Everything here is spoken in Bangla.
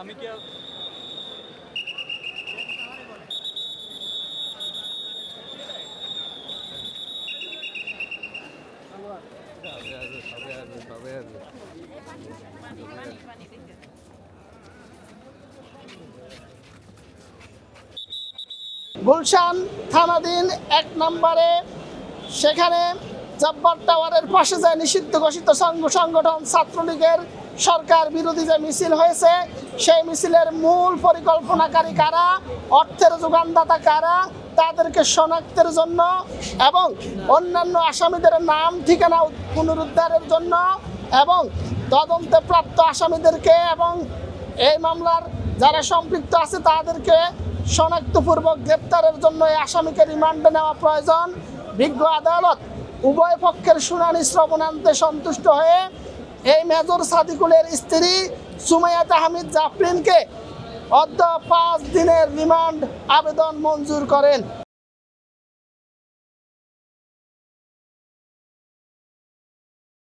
আমি কি গুলশান থানাধীন এক নম্বরে সেখানে জব্বার টাওয়ারের পাশে যায় নিষিদ্ধ ঘোষিত সংঘ সংগঠন ছাত্রলীগের সরকার বিরোধী যে মিছিল হয়েছে, সেই মিছিলের মূল পরিকল্পনাকারী কারা? অর্থের যোগানদাতা কারা? তাদেরকে শনাক্তের জন্য এবং অন্যান্য আসামিদের নাম, ঠিকানা পুনরুদ্ধারের জন্য এবং তদন্তে প্রাপ্ত আসামিদেরকে এবং এই মামলার যারা সম্পৃক্ত আছে, তাদেরকে শনাক্তপূর্বক গ্রেপ্তারের জন্য এই আসামিকে রিমান্ডে নেওয়া প্রয়োজন। বিজ্ঞ আদালত উভয় পক্ষের শুনানি শ্রবণান্তে সন্তুষ্ট হয়ে এই মেজর সাদিকুলের স্ত্রী সুমাইয়া তাহমিদ জাফরিনকে অর্ধ পাঁচ দিনের রিমান্ড আবেদন মঞ্জুর করেন।